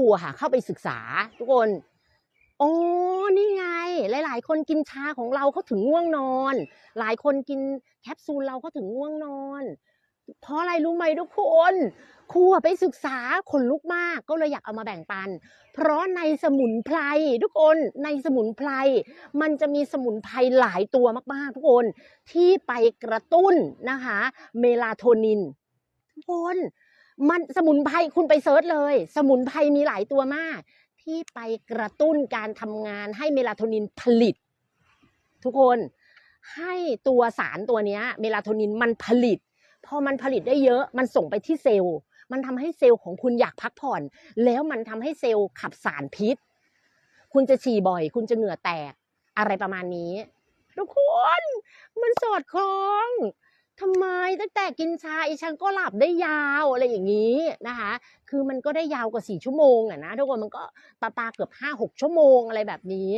รูอะค่ะเข้าไปศึกษา ทุกคนโอ้นี่ไง หลาย ๆ คนกินชาของเราเขาถึงง่วงนอน หลายคนกินแคปซูลเราเขาถึงง่วงนอน เพราะอะไรรู้ไหมทุกคนครูอะไปศึกษาขนลุกมากก็เลยอยากเอามาแบ่งปัน เพราะในสมุนไพรทุกคนในสมุนไพรมันจะมีสมุนไพรหลายตัวมาก ๆ ทุกคนที่ไปกระตุ้นนะคะ เมลาโทนินทุกคน มันสมุนไพรคุณไปเซิร์ชเลย สมุนไพรมีหลายตัวมาก ที่ไปกระตุ้นการทำงานให้เมลาโทนินผลิต ทุกคนให้ตัวสารตัวนี้เมลาโทนินมันผลิต พอมันผลิตได้เยอะมันส่งไปที่เซลล์ มันทำให้เซลล์ของคุณอยากพักผ่อน แล้วมันทำให้เซลล์ขับสารพิษ คุณจะฉี่บ่อย คุณจะเหงื่อแตกอะไรประมาณนี้ ทุกคน มันสอดคล้อง ทำไมตั้งแต่กินชาอีฉันก็หลับได้ยาวอะไรอย่างนี้นะคะ คือมันก็ได้ยาวกว่าสี่ชั่วโมงอะนะทุกคนมันก็ปาปาเกือบห้าหกชั่วโมงอะไรแบบนี้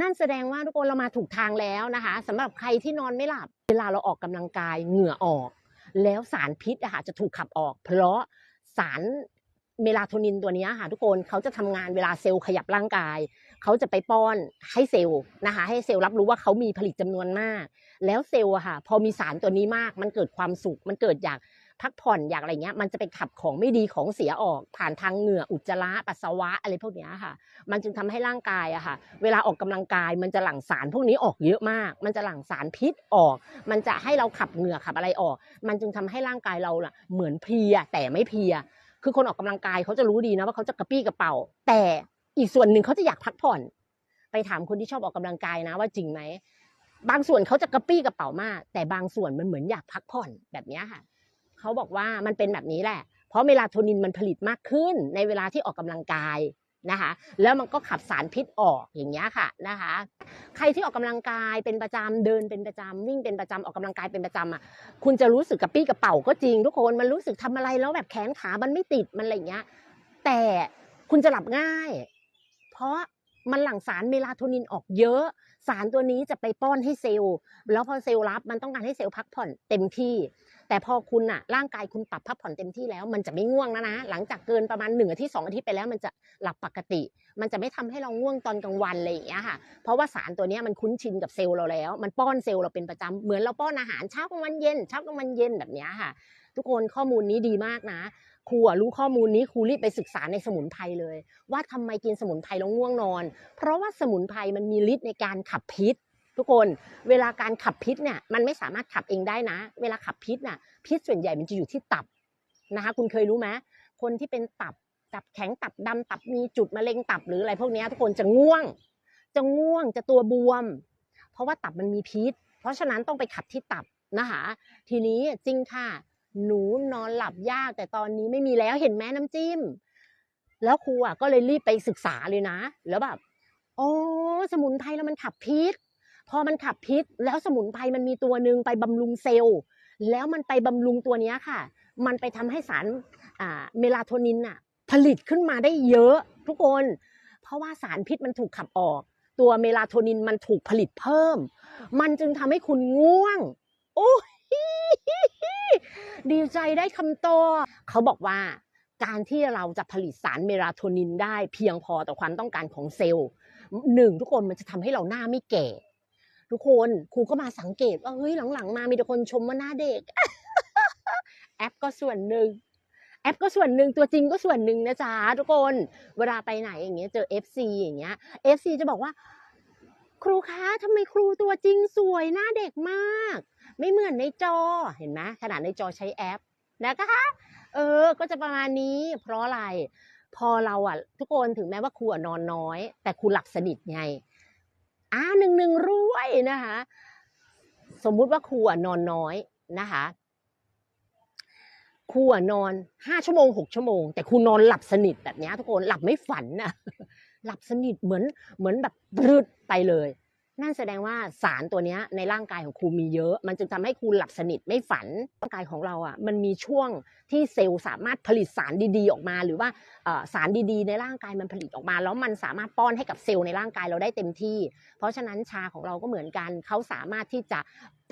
นั่นแสดงว่าทุกคนเรามาถูกทางแล้วนะคะสำหรับใครที่นอนไม่หลับ เวลาเราออกกำลังกายเหงื่อออก แล้วสารพิษอะค่ะจะถูกขับออก เพราะสาร เมลาโทนินตัวนี้ค่ะทุกคนเขาจะทำงานเวลาเซลล์ขยับร่างกาย เขาจะไปป้อนให้เซลล์นะคะ ให้เซลล์รับรู้ว่าเขามีผลิตจำนวนมาก แล้วเซลล์อะค่ะ พอมีสารตัวนี้มาก มันเกิดความสุข มันเกิดอยากพักผ่อนอยากอะไรเงี้ย มันจะไปขับของไม่ดีของเสียออก ผ่านทางเหงื่ออุจจาระปัสสาวะอะไรพวกนี้ค่ะ มันจึงทำให้ร่างกายอะค่ะ เวลาออกกำลังกายมันจะหลั่งสารพวกนี้ออกเยอะมาก มันจะหลั่งสารพิษออก มันจะให้เราขับเหงื่อขับอะไรออก มันจึงทำให้ร่างกายเราล่ะเหมือนเพลียแต่ไม่เพลีย คือคนออกกำลังกายเขาจะรู้ดีนะว่าเขาจะกระปี้กระเป๋า แต่อีกส่วนหนึ่งเขาจะอยากพักผ่อน ไปถามคนที่ชอบออกกำลังกายนะว่าจริงไหมบางส่วนเขาจะกระปี้กระเป๋ามาก แต่บางส่วนมันเหมือนอยากพักผ่อนแบบนี้ค่ะเขาบอกว่ามันเป็นแบบนี้แหละ เพราะเมลาโทนินมันผลิตมากขึ้นในเวลาที่ออกกำลังกาย นะคะ แล้วมันก็ขับสารพิษออกอย่างเงี้ยค่ะนะคะ ใครที่ออกกำลังกายเป็นประจำเดินเป็นประจำวิ่งเป็นประจำออกกำลังกายเป็นประจำอะคุณจะรู้สึกกระปี้กระเป๋าก็จริง ทุกคนมันรู้สึกทำอะไรแล้วแบบแขนขามันไม่ติดมันอะไรอย่างเงี้ย แต่คุณจะหลับง่าย เพราะมันหลั่งสารเมลาโทนินออกเยอะ สารตัวนี้จะไปป้อนให้เซลล์ แล้วพอเซลล์รับมันต้องการให้เซลล์พักผ่อนเต็มที่ แต่พอคุณอะร่างกายคุณปรับพักผ่อนเต็มที่แล้ว มันจะไม่ง่วงนะนะ หลังจากเกินประมาณหนึ่งอาทิตย์สองอาทิตย์ไปแล้วมันจะหลับปกติ มันจะไม่ทำให้เราง่วงตอนกลางวันอะไรอย่างเงี้ยค่ะ เพราะว่าสารตัวนี้มันคุ้นชินกับเซลล์เราแล้ว มันป้อนเซลล์เราเป็นประจำเหมือนเราป้อนอาหารเช้ากลางวันเย็นเช้ากลางวันเย็นแบบเนี้ยค่ะ ทุกคนข้อมูลนี้ดีมากนะครูรู้ข้อมูลนี้ครูรีบไปศึกษาในสมุนไพรเลย ว่าทำไมกินสมุนไพรแล้วง่วงนอน เพราะว่าสมุนไพรมันมีฤทธิ์ในการขับพิษ ทุกคนเวลาการขับพิษเนี่ยมันไม่สามารถขับเองได้นะ เวลาขับพิษน่ะพิษส่วนใหญ่มันจะอยู่ที่ตับนะคะคุณเคยรู้ไหมคนที่เป็นตับตับแข็งตับดำตับมีจุดมะเร็งตับหรืออะไรพวกนี้ทุกคนจะง่วง จะง่วงจะตัวบวม เพราะว่าตับมันมีพิษ เพราะฉะนั้นต้องไปขับที่ตับนะคะทีนี้จริงค่ะ หนูนอนหลับยากแต่ตอนนี้ไม่มีแล้วเห็นไหมน้ำจิ้ม แล้วครูอะก็เลยรีบไปศึกษาเลยนะ แล้วแบบอ๋อสมุนไพรแล้วมันขับพิษ พอมันขับพิษแล้วสมุนไพรมันมีตัวหนึ่งไปบำรุงเซลล์ แล้วมันไปบำรุงตัวนี้ค่ะ มันไปทำให้สารเมลาโทนินอะผลิตขึ้นมาได้เยอะทุกคน เพราะว่าสารพิษมันถูกขับออก ตัวเมลาโทนินมันถูกผลิตเพิ่ม มันจึงทำให้คุณง่วง โอ้ยดีใจได้คำโตอบเขาบอกว่าการที่เราจะผลิตสารเมลาโทนินได้เพียงพอต่อความต้องการของเซลล์หนึ่งทุกคนมันจะทำให้เราหน้าไม่แก่ ทุกคนครูก็มาสังเกตว่าเฮ้ยหลังๆ มามีแต่คนชมว่าหน้าเด็ก แอปก็ส่วนหนึ่งแอปก็ส่วนหนึ่งตัวจริงก็ส่วนหนึ่งนะจ๊ะทุกคนเวลาไปไหนอย่างเงี้ยเจอ FC อย่างเงี้ย FC จะบอกว่า ครูคะทำไมครูตัวจริงสวยหน้าเด็กมาก ไม่เหมือนในจอเห็นไหมขนาดในจอใช้แอปนะคะเออก็จะประมาณนี้เพราะอะไร พอเราอะ ทุกคนถึงแม้ว่าครูอะนอนน้อย แต่ครูหลับสนิทไง อ่าหนึ่งหนึ่งรวยนะคะ สมมุติว่าครูนอนน้อยนะคะครูนอนห้าชั่วโมงหกชั่วโมง แต่ครูนอนหลับสนิทแบบนี้ทุกคนหลับไม่ฝันนะหลับสนิทเหมือนเหมือนแบบรืดไปเลย นั่นแสดงว่าสารตัวนี้ในร่างกายของครูมีเยอะ มันจึงทำให้ครูหลับสนิทไม่ฝันร่างกายของเราอะมันมีช่วงที่เซลล์สามารถผลิตสารดีๆ ออกมา หรือว่าสารดีๆ ในร่างกายมันผลิตออกมา แล้วมันสามารถป้อนให้กับเซลล์ในร่างกายเราได้เต็มที่ เพราะฉะนั้นชาของเราก็เหมือนกันเขาสามารถที่จะ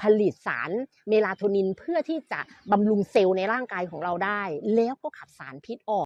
ผลิตสารเมลาโทนินเพื่อที่จะบำรุงเซลล์ในร่างกายของเราได้ แล้วก็ขับสารพิษออก